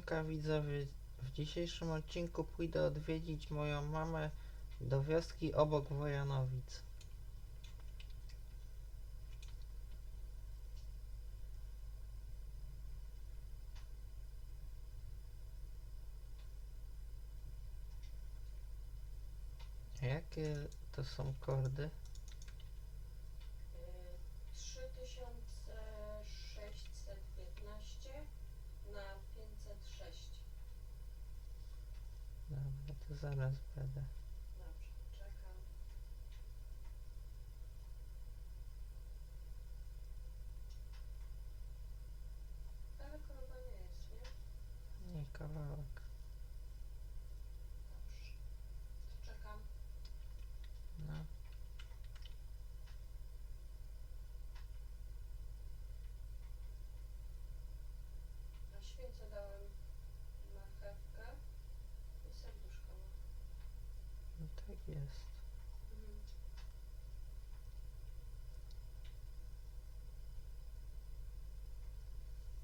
Siemanka widzowie, w dzisiejszym odcinku pójdę odwiedzić moją mamę do wioski obok Wojanowic. Jakie to są kordy? 3615 na Dobra, to zaraz będę. Dobrze, czekam. Daleko chyba nie jest, nie? Nie kawałek. Dobrze. To czekam. No. Na świecę dałem marchewkę i serduszko. no tak jest.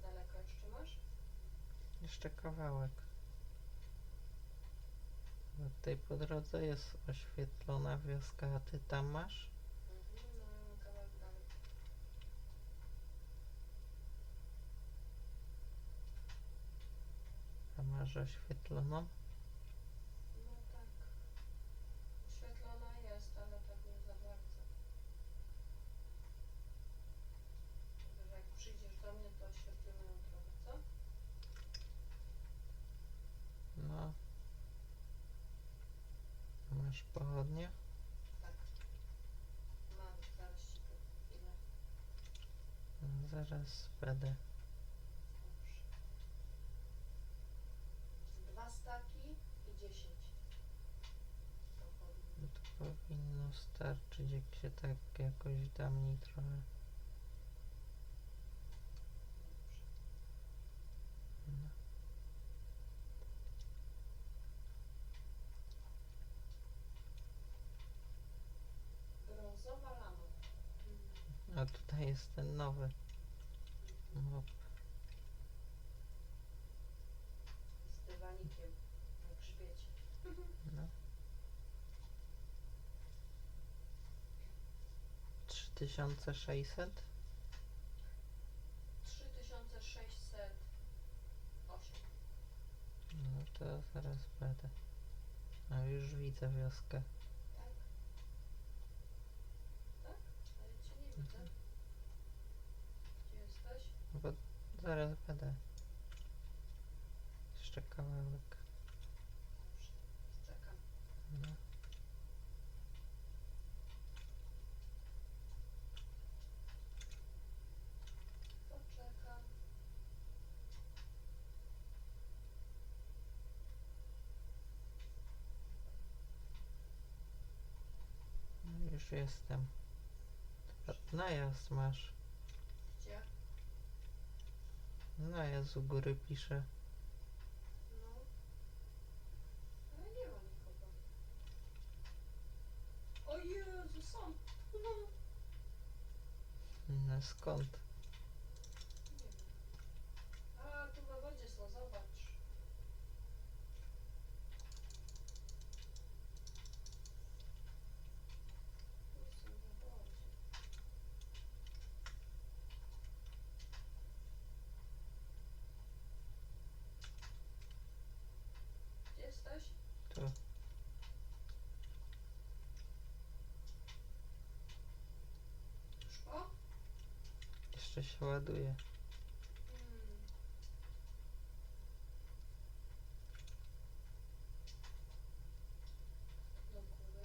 Daleko jeszcze masz? Jeszcze kawałek. Tutaj po drodze jest oświetlona wioska, a ty tam masz? Mhm, no kawałek dalej. A masz oświetloną? No tak. Oświetlona jest, ale tak nie za bardzo. Może jak przyjdziesz do mnie, to oświetlimy ją trochę, co? No. A Masz pochodnie? Tak. Mam, zaraz będę. Dwa staki i dziesięć. No to powinno starczyć, jak się tak jakoś da mniej trochę. Dobrze. No. Brązowa lama. Mhm. A tutaj jest ten nowy mop. Z dywanikiem na grzbiecie. No. 3600? 3608. No to zaraz będę. A już widzę wioskę. Tak? Tak? Ale cię nie widzę. Mhm. Gdzie jesteś? No Bo zaraz będę. Jeszcze kawałek. No. No już jestem. Najazd masz. Gdzie? Najazd u góry pisze. No. Ale nie ma nikogo. O Jezu, są. No skąd? Nie wiem. A, tu we wodzie są, zobacz. Tu są we wodzie. Gdzie jesteś? Tu. Już po? Jeszcze się ładuje. Hmm. Do góry.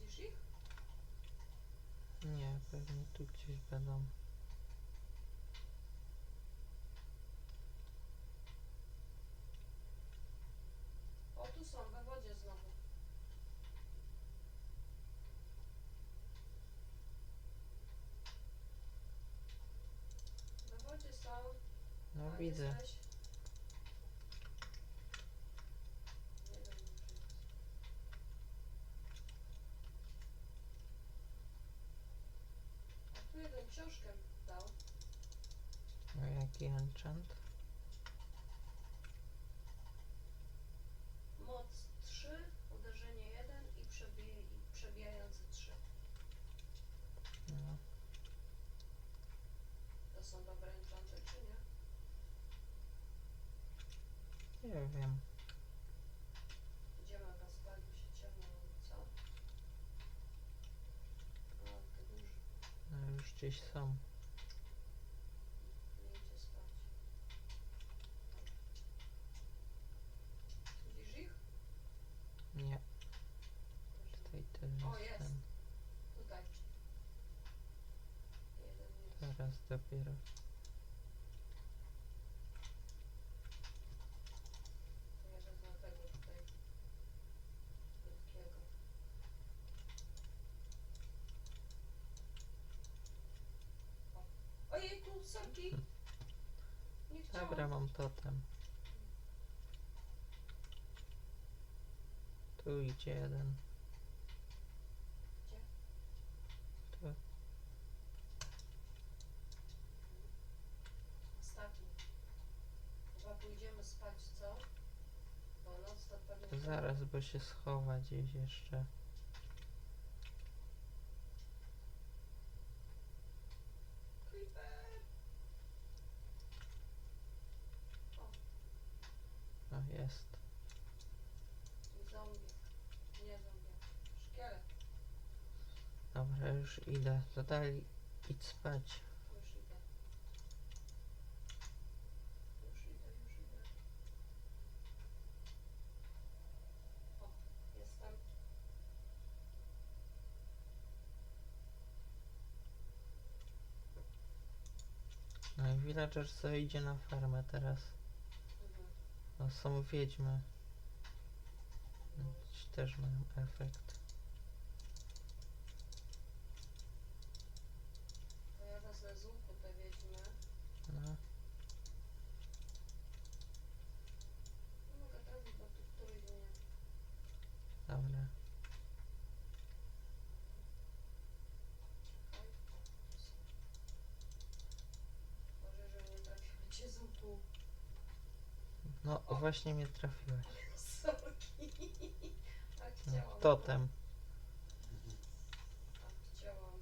Widzisz ich? Nie, pewnie tu gdzieś będą. O, tu są, we wodzie znowu. We wodzie są. No A, widzę. A tu książkę dał. No ja Jaki enchant? Nie wiem. Spać, bo się ty duży. No, już gdzieś są. Nie idzie spać. Dobra. Widzisz ich? Nie, Też nie. tutaj też O, jest jest. ten. Tutaj. Jeden jest. Teraz dopiero. To ja wezmę tego tutaj. Krótkiego. O. Ojejku, sorki! Nie chciałam. Dobra, mam totem. Tu idzie jeden. Gdzie? Tu. Ostatni. Chyba pójdziemy spać, co? Bo noc to pewnie... To zaraz, bo się schowa gdzieś jeszcze. Creeper! O, jest. I zombie. Nie zombie. Szkielet. Dobra, już idę. Dodali, idź spać. Już idę. Już idę, już idę. O, jestem. No i villager co idzie na farmę teraz. No są wiedźmy. Też mają efekt. To ja wezmę z łuku te wiedźmy. No, Nie mogę trafić, bo tu któryś mnie... dobra. Czekaj. O, tu są. Boże, że nie trafiłem cię z łuku. No właśnie mnie trafiłeś. Sorki. Tak No, chciałam. totem. Tak chciałam.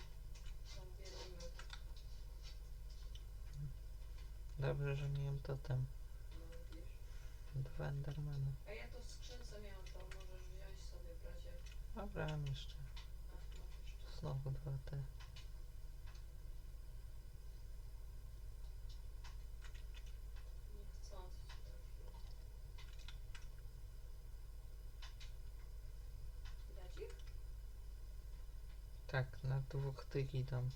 Dobrze, że miałem totem. No widzisz. Dwa endermany. A ja to w skrzynce miałam, to możesz wziąć sobie w razie. Dobra, mam jeszcze. A, masz jeszcze. Znowu dwa te. Tak, na dwóch tych idą.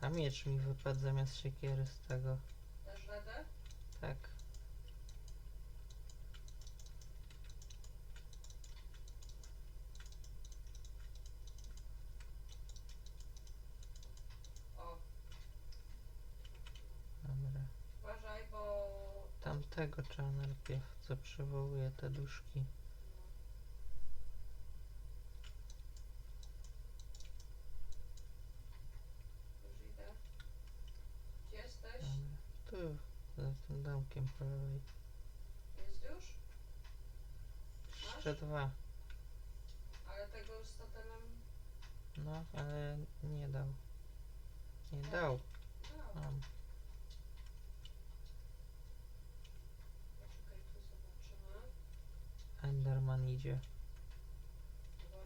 A miecz mi wypadł zamiast siekiery z tego. Dasz radę? Tak. O, Dobra. uważaj, bo... Tamtego trzeba najpierw, co przywołuje te duszki. Tu, za tym domkiem po lewej. Jest już? Jeszcze dwa. Ale tego już z totemem No, ale nie dał. Nie dał. dał. Mam. Enderman idzie.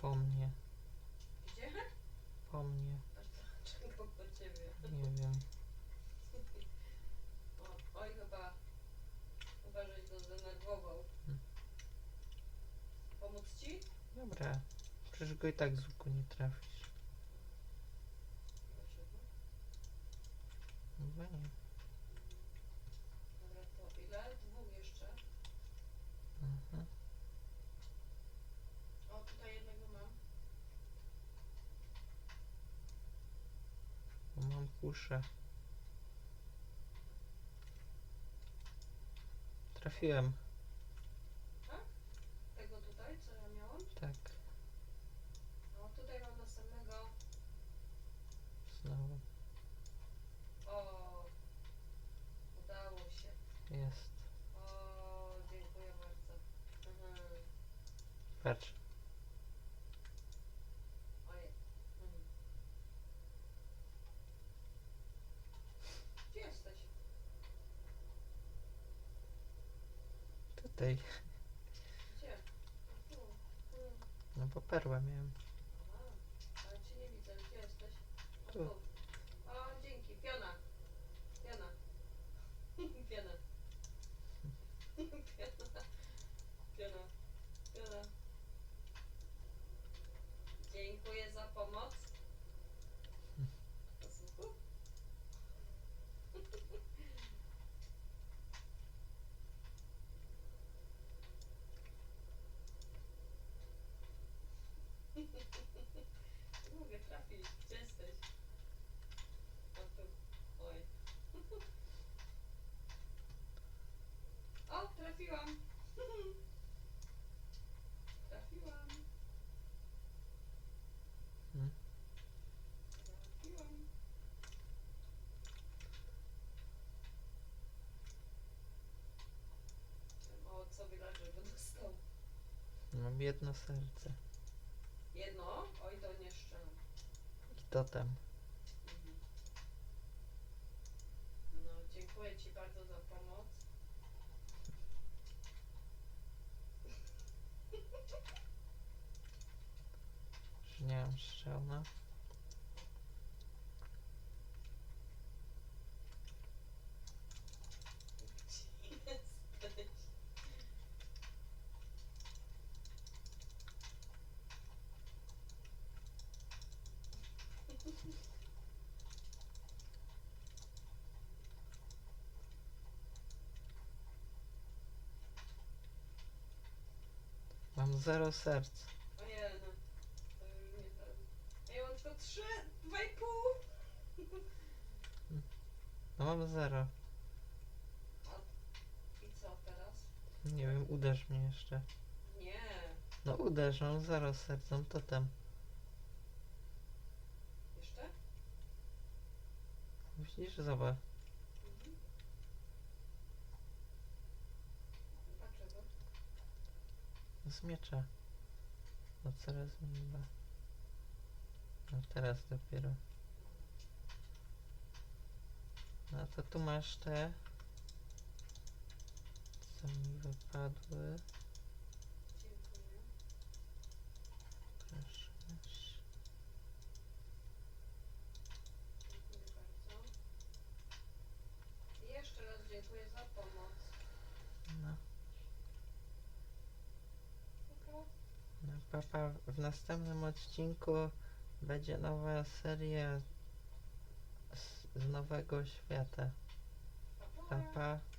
Po mnie. Gdzie? Po mnie. A Czego po ciebie? Nie wiem. O, oj, chyba. Chyba, żeś go zdenerwował. Hmm. Pomóc ci? Dobra. Przecież go i tak z łuku nie trafisz. Dlaczego? Chyba nie. kuszę. Trafiłem. Tak? Tego tutaj, co ja miałam? Tak. No, tutaj mam następnego. Znowu. O, udało się. Jest. O, dziękuję bardzo. Mhm. Patrz. Tej. Gdzie? No bo perłę miałem. Nie widzę. Gdzie jesteś? O. O, dzięki. Piona. Piona. Piona. Piona. Piona. Piona. Dziękuję za pomoc. Posłuchu? Nie trafić. Gdzie jesteś? A tu. Oj. O, trafiłam. Trafiłam. Hmm. Trafiłam. Mało co dostał. Mam jedno serce. Jedno? Oj, to nie szczelam. I totem. No, dziękuję Ci bardzo za pomoc. Że nie mam szczelna. Gdzie jesteś? Mam zero serc. Ojej, no. To już nie ten. Ej, mam tylko trzy, dwa i pół. No mam zero. I co teraz? Nie wiem, uderz mnie jeszcze. Nie. No uderz, mam zero serc, mam totem. Jeszcze? Widzisz? Zobacz. Mhm. Dlaczego? Z miecza. No coraz mniej. No teraz dopiero. No to tu masz te. Co mi wypadły. Dziękuję. Proszę. masz. Dziękuję bardzo. I jeszcze raz dziękuję za pomoc. No, Dobra. no papa, w następnym odcinku będzie nowa seria z, z nowego świata. Pa, pa. Papa.